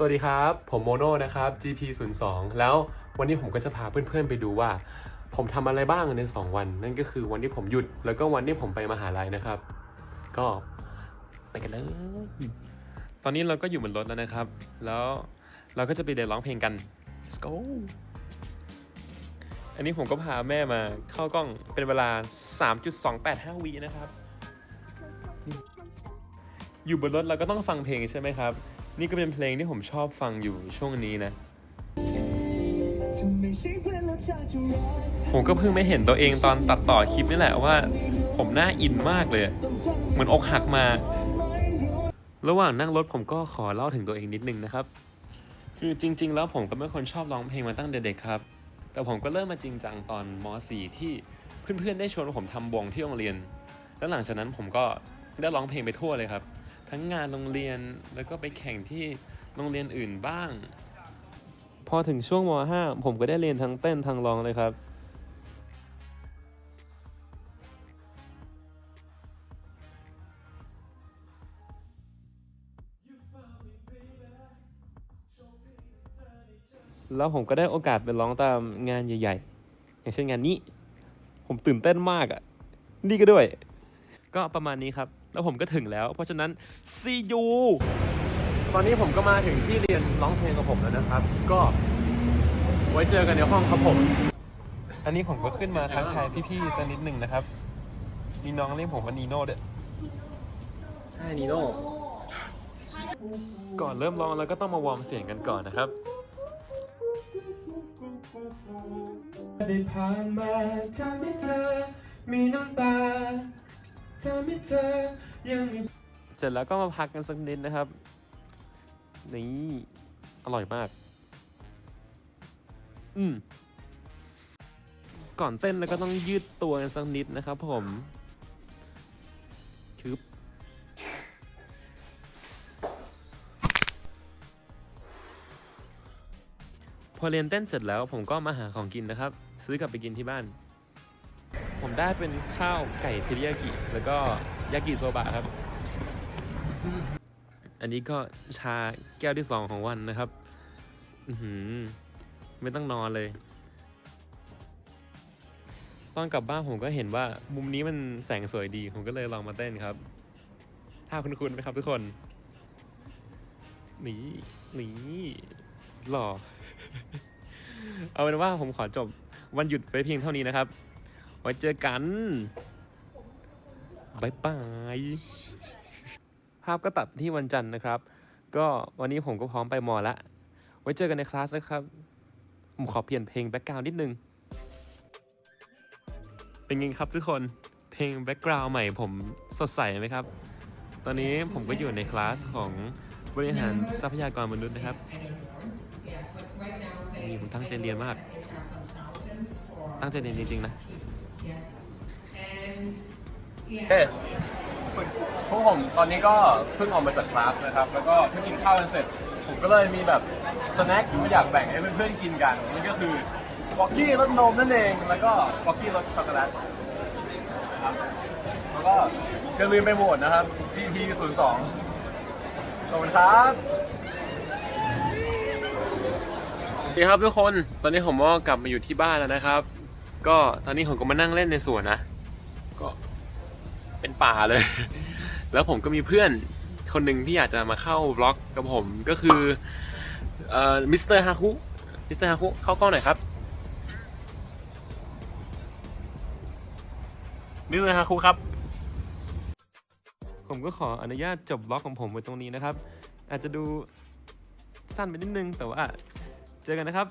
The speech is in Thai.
สวัสดีครับ ผมโมโน่นะครับ GP 0 2แล้ววันนี้ผมก็จะพาเพื่อนๆไปดูว่า ผมทำอะไรบ้างใน 2 วัน นั่นก็คือวันที่ผมหยุดแล้วก็วันที่ผมไปมหาลัยนะครับ ก็ไปกันเลยตอนนี้เราก็อยู่บนรถแล้วนะครับ แล้วเราก็จะไปเดินร้องเพลงกัน let's go อันนี้ผมก็พาแม่มาเข้ากล้องเป็นเวลา 3.285วินะครับ อยู่บนรถเราก็ต้องฟังเพลงใช่ไหมครับ นี่ก็เป็นเพลงที่ผมชอบฟังอยู่ช่วงนี้นะผมก็เพิ่งไม่เห็นตัวเองตอนตัดต่อคลิปนี่แหละว่า ผมน่าอินมากเลย เหมือนอกหักมา ระหว่างนั่งรถผมก็ขอเล่าถึงตัวเองนิดนึงนะครับ คือจริง ๆ แล้วผมก็ไม่คนชอบร้องเพลงมาตั้งแต่เด็กครับ แต่ผมก็เริ่มมาจริงจังตอนม .4 ที่เพื่อนๆได้ชวนผมทำวงที่โรงเรียน แล้วหลังจากนั้นผมก็ได้ร้องเพลงไปทั่วเลยครับ ทั้งงานโรงเรียนแล้วก็ไปแข่งที่โรงเรียนอื่นบ้าง พอถึงช่วงม .5 ผมก็ได้เรียนทั้งเต้นทั้งร้องเลยครับ แล้วผมก็ได้โอกาสไปร้องตามงานใหญ่ ๆ อย่างเช่นงานนี้ ผมตื่นเต้นมากอะ่ะ นี่ก็ด้วย ก็ประมาณนี้ครับ แล้วผมก็ถึงแล้ว เพราะฉะนั้น see you ตอนนี้ผมก็มาถึงที่เรียนร้องเพลงกับผมแล้วนะครับ ก็ไว้เจอกันในห้องครับผม อันนี้ผมก็ขึ้นมาทักทายพี่ๆสักนิดหนึ่งนะครับ มีน้องเรียกผมว่านีโน่ด้วยใช่นีโน่ก่อนเริ่มร้องเราก็ต้องมาวอร์มเสียงกันก่อนนะครับ ได้ผ่านมาทำให้เธอมีน้ำตาทำให้เธอยังมีเสร็จแล้วก็มาพักกันสักนิดนะครับ นี่ อร่อยมาก อืม ก่อนเต้นแล้วก็ต้องยืดตัวกันสักนิดนะครับผมชึบพอเรียนเต้นเสร็จแล้วผมก็มาหาของกินนะครับ ซื้อกลับไปกินที่บ้าน ผมได้เป็นข้าวไก่เทริยากิ แล้วก็ยากิโซบะครับ อันนี้ก็ชาแก้วที่สองของวันนะครับ อืไม่ต้องนอนเลย ตอนกลับบ้านผมก็เห็นว่ามุมนี้มันแสงสวยดี ผมก็เลยลองมาเต้นครับ ถ้าคุณคุณไหมครับทุกคนหนี่นี่หล่อ เอาเป็นว่าผมขอจบวันหยุดไปเพียงเท่านี้นะครับ ไว้เจอกันบายบายภาพก็ตัดที่วันจันทร์นะครับ ก็วันนี้ผมก็พร้อมไปมอละ ไว้เจอกันในคลาสนะครับ ผมขอเปลี่ยนเพลงแบ็กกราวน์นิดนึง เป็นไงครับทุกคน เพลงแบ็กกราวน์ใหม่ผมสดใสไหมครับ ตอนนี้ผมก็อยู่ในคลาสของบริหารทรัพยากรมนุษย์นะครับนี่ผมตั้งใจเรียนมาก ตั้งใจเรียนจริงๆนะ เฮ้พวกผมตอนนี้ก็เพิ่งออกมาจากคลาสนะครับ แล้วก็เพิ่งกินข้าวกันเสร็จ ผมก็เลยมีแบบสแน็คที่อยากแบ่งให้เพื่อนๆกินกันนั่นก็คือวอกกี้รสนมนั่นเอง แล้วก็วอกกี้รสช็อกโกแลตนะครับแล้วก็อย่าลืมไปโหวตนะครับ GP 0 2ขอบคุณครับสวัสดีครับทุกคน ตอนนี้ผมก็กลับมาอยู่ที่บ้านแล้วนะครับ ก็ตอนนี้ผมก็มานั่งเล่นในสวนนะ ก็เป็นป่าเลย แล้วผมก็มีเพื่อนคนหนึ่งที่อยากจะมาเข้าบล็อกกับผมก็คือเอ่อมิสเตอร์ฮาคุมิสเตอร์ฮาคุเข้ากล้องหน่อยครับมิสเตอร์ฮาคุครับ ผมก็ขออนุญาตจบบล็อกของผมไว้ตรงนี้นะครับ อาจจะดูสั้นไปนิดนึงแต่ว่าเจอกันนะครับ